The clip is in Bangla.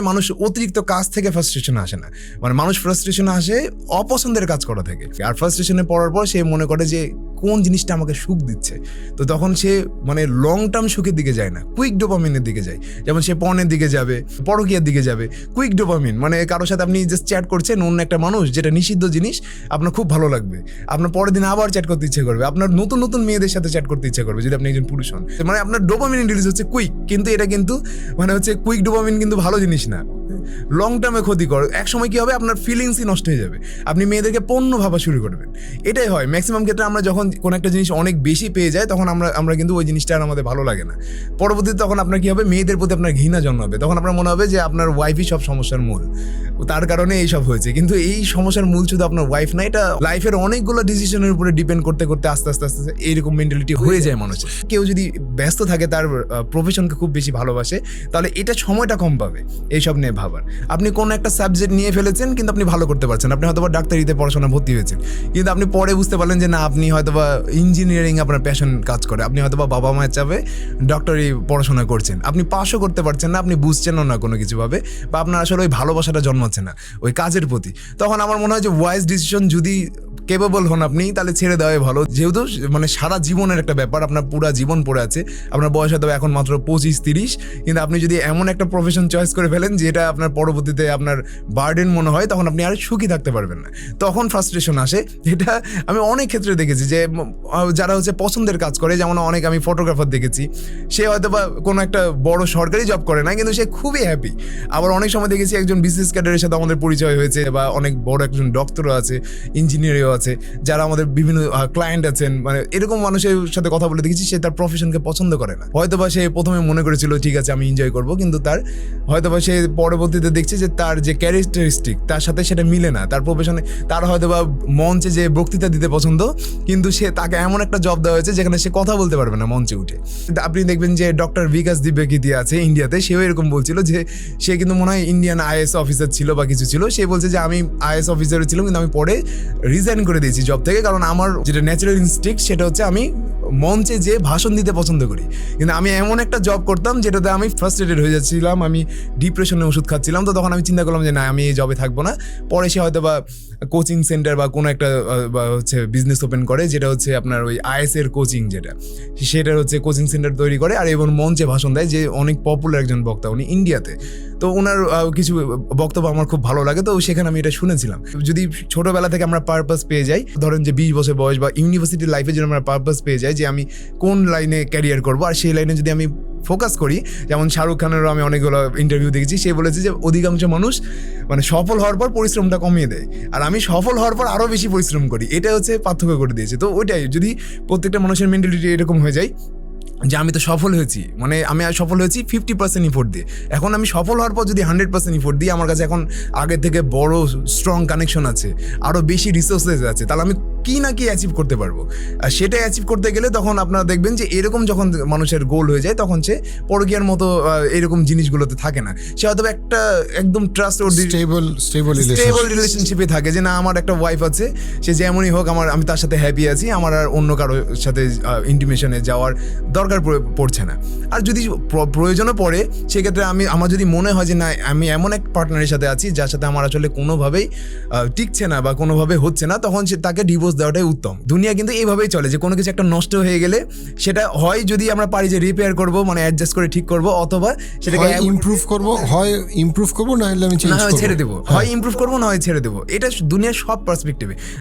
মানুষ অতিরিক্ত কাজ থেকে ফ্রাস্ট্রেশন আসে না। মানে মানুষ ফ্রাস্ট্রেশন আসে অপছন্দের কাজ করা থেকে। আর ফ্রাস্ট্রেশনে পড়ার পর সে মনে করে যে কোন জিনিসটা আমাকে সুখ দিচ্ছে? তো তখন সে মানে লং টার্ম সুখের দিকে যায় না কুইক ডোপামিনের দিকে যায়। যেমন সে পর্নের দিকে যাবে, পরকিয়ার দিকে যাবে কুইক ডোপামিন মানে কারোর সাথে আপনি জাস্ট চ্যাট করছেন, অন্য একটা মানুষ, যেটা নিষিদ্ধ জিনিস, আপনার খুব ভালো লাগবে। আপনার পরের দিন আবার চ্যাট করতে ইচ্ছে করবে, আপনার নতুন নতুন মেয়েদের সাথে চ্যাট করতে ইচ্ছে করবে, যদি আপনি একজন পুরুষ হন। মানে আপনার ডোপামিন রিলিজ হচ্ছে কুইক কিন্তু এটা কিন্তু মানে হচ্ছে কুইক ডোপামিন কিন্তু ভালো জিনিস না। লং টার্মে ক্ষতিকর এক সময় কি হবে? আপনার ফিলিংসই নষ্ট হয়ে যাবে। আপনি মেয়েদেরকে পণ্য ভাবা শুরু করবেন এটাই হয়। ম্যাক্সিমাম ক্ষেত্রে আমরা যখন কোনো একটা জিনিস অনেক বেশি পেয়ে যায় তখন আমরা আমরা কিন্তু ওই জিনিসটা আর আমাদের ভালো লাগে না। পরবর্তীতে তখন আপনার কি হবে? মেয়েদের প্রতি আপনার ঘৃণা জন্মাবে। তখন আপনার মনে হবে যে আপনার ওয়াইফই সব সমস্যার মূল। তার কারণে এই সব হয়েছে। কিন্তু এই সমস্যার মূল শুধু আপনার ওয়াইফ না এটা লাইফের অনেকগুলো ডিসিশনের উপরে ডিপেন্ড করতে করতে আস্তে আস্তে আস্তে এইরকম মেন্টালিটি হয়ে যায়। মানুষের। কেউ যদি ব্যস্ত থাকে তার প্রফেশনকে খুব বেশি ভালোবাসে তাহলে এটা সময়টা কম পাবে। এইসব নিয়ে ভাবার আপনি কোনো একটা সাবজেক্ট নিয়ে ফেলেছেন, কিন্তু আপনি ভালো করতে পারছেন। আপনি হয়তোবা ডাক্তারিতে পড়াশোনা ভর্তি হয়েছেন। কিন্তু আপনি পরে বুঝতে পারলেন যে না, আপনি হয়তো বা ইঞ্জিনিয়ারিং আপনার প্যাশন কাজ করে। আপনি হয়তো বা বাবা মায়ের চাপে ডক্টরি পড়াশোনা করছেন। আপনি পাশও করতে পারছেন না, আপনি বুঝছেনও না কোনো কিছুভাবে বা আপনার আসলে ওই ভালোবাসাটা জন্মাচ্ছে না, ওই কাজের প্রতি। তখন আমার মনে হয় যে ওয়াইজ ডিসিশন যদি কেপেবল হন আপনি, তাহলে ছেড়ে দেওয়াই ভালো। যেহেতু মানে সারা জীবনের একটা ব্যাপার, আপনার পুরা জীবন পড়ে আছে, আপনার বয়স হয়তো এখন মাত্র পঁচিশ তিরিশ, কিন্তু আপনি যদি এমন একটা প্রফেশন চয়েস করে ফেলেন, যেটা আপনার পরবর্তীতে আপনার বার্ডেন মনে হয়, তখন আপনি আর সুখী থাকতে পারবেন না। তখন ফ্রাস্ট্রেশন আসে। এটা আমি অনেক ক্ষেত্রে দেখেছি যে যারা হচ্ছে পছন্দের কাজ করে, যেমন অনেক আমি ফটোগ্রাফার দেখেছি, সে হয়তো বা কোনো একটা বড় সরকারি জব করে না কিন্তু সে খুবই হ্যাপি আবার অনেক সময় দেখেছি একজন বিজনেস ক্যাডারের সাথে আমাদের পরিচয় হয়েছে, বা অনেক বড় একজন ডক্টরও আছে ইঞ্জিনিয়ারও আছে, যারা আমাদের বিভিন্ন ক্লায়েন্ট আছেন মানে এরকম মানুষের সাথে কথা বলে দেখেছি, সে তার প্রফেশনকে পছন্দ করে না। হয়তোবা সে প্রথমে মনে করেছিল, ঠিক আছে, আমি এনজয় করব। কিন্তু তার, হয়তোবা সে পরবর্তীতে দেখছে যে তার যে ক্যারেক্টারিস্টিক তার সাথে সেটা মিলে না। তার প্রফেশনে তার হয়তোবা মঞ্চে যে বক্তৃতা দিতে পছন্দ, কিন্তু সে তাকে এমন একটা জব দেওয়া হয়েছে, যেখানে সে কথা বলতে পারবে না মঞ্চে উঠে। আপনি দেখবেন যে ডক্টর বিকাশ দিব্যাকৃতি আছে ইন্ডিয়াতে সেও এরকম বলছিল যে, সে কিন্তু মনে হয় ইন্ডিয়ান আইএস অফিসার ছিল বা কিছু ছিল। সে বলছে যে, আমি আইএস অফিসার ছিলাম, কিন্তু আমি পরে রিজাইন করে দিয়েছি জব থেকে, কারণ আমার যেটা ন্যাচারাল ইনস্টিক্ট সেটা হচ্ছে আমি মঞ্চে যে ভাষণ দিতে পছন্দ করি। কিন্তু আমি এমন একটা জব করতাম যেটাতে আমি ফ্রাস্ট্রেটেড হয়ে যাচ্ছিলাম, আমি ডিপ্রেশনে ওষুধ খাচ্ছিলাম, তো তখন আমি চিন্তা করলাম যে না, আমি এই জবে থাকব না। পরে সে হয়তো বা কোচিং সেন্টার বা কোনো একটা হচ্ছে বিজনেস ওপেন করে, যেটা হচ্ছে আপনার ওই আইএস এর কোচিং যেটা। সেটার হচ্ছে কোচিং সেন্টার তৈরি করে আর এবং মঞ্চে ভাষণ দেয় যে অনেক পপুলার একজন বক্তা, উনি ইন্ডিয়াতে তো ওনার কিছু বক্তব্য আমার খুব ভালো লাগে, তো সেখানে আমি এটা শুনেছিলাম। যদি ছোটবেলা থেকে আমরা পারপাস পেয়ে যাই, ধরেন যে বিশ বছর বয়স বা ইউনিভার্সিটি লাইফে যদি আমরা পারপাস পেয়ে যাই যে আমি কোন লাইনে ক্যারিয়ার করব, আর সেই লাইনে যদি আমি ফোকাস করি, যেমন শাহরুখ খানেরও আমি অনেকগুলো ইন্টারভিউ দেখেছি, সে বলেছে যে অধিকাংশ মানুষ মানে সফল হওয়ার পর পরিশ্রমটা কমিয়ে দেয়, আর আমি সফল হওয়ার পর আরও বেশি পরিশ্রম করি এটা হচ্ছে পার্থক্য করে দিয়েছে। তো ওইটাই, যদি প্রত্যেকটা মানুষের মেন্টালিটি এরকম হয়ে যায় যে আমি তো সফল হয়েছি। মানে আমি সফল হয়েছি ফিফটি পার্সেন্ট ইফোর্ট দিয়ে। এখন আমি সফল হওয়ার পর যদি হান্ড্রেড পার্সেন্ট ইফোর্ট দিই, আমার কাছে এখন আগের থেকে বড় স্ট্রং কানেকশন আছে আরও বেশি রিসোর্সেস আছে, তাহলে আমি কি না কি অ্যাচিভ করতে পারব। আর সেটা অ্যাচিভ করতে গেলে তখন আপনারা দেখবেন যে এরকম যখন মানুষের গোল হয়ে যায় তখন সে পরকিয়ার মতো এরকম জিনিসগুলোতে থাকে না। সে হয়তো একটা একদম ট্রাস্ট স্টেবল স্টেবল স্টেবল রিলেশনশিপে থাকে যে না আমার একটা ওয়াইফ আছে সে যেমনই হোক আমার আমি তার সাথে হ্যাপি আছি আমার আর অন্য কারোর সাথে ইন্টিমেশনে যাওয়ার দরকার পড়ছে না। আর যদি প্র- প্রয়োজনও পড়ে সেক্ষেত্রে আমি আমার যদি মনে হয় যে না আমি এমন এক পার্টনারের সাথে আছি যার সাথে আমার আসলে কোনোভাবেই টিকছে না বা কোনোভাবে হচ্ছে না তখন সে তাকে ডিভোর্স দেওয়াটাই উত্তম। দুনিয়া কিন্তু এইভাবেই চলে যে কোনো কিছু একটা নষ্ট হয়ে গেলে সেটা হয় যদি আমরা পারি যে রিপেয়ার করব মানে অ্যাডজাস্ট করে ঠিক করব অথবা সেটাকে হয় ইমপ্রুভ করব হয় ইমপ্রুভ করব না হলে আমি চেঞ্জ হয় করব। ছেড়ে দেবো। হয়। ইমপ্রুভ করব না হয় ছেড়ে দেবো। এটা দুনিয়ার সব পার্সপেক্টিভে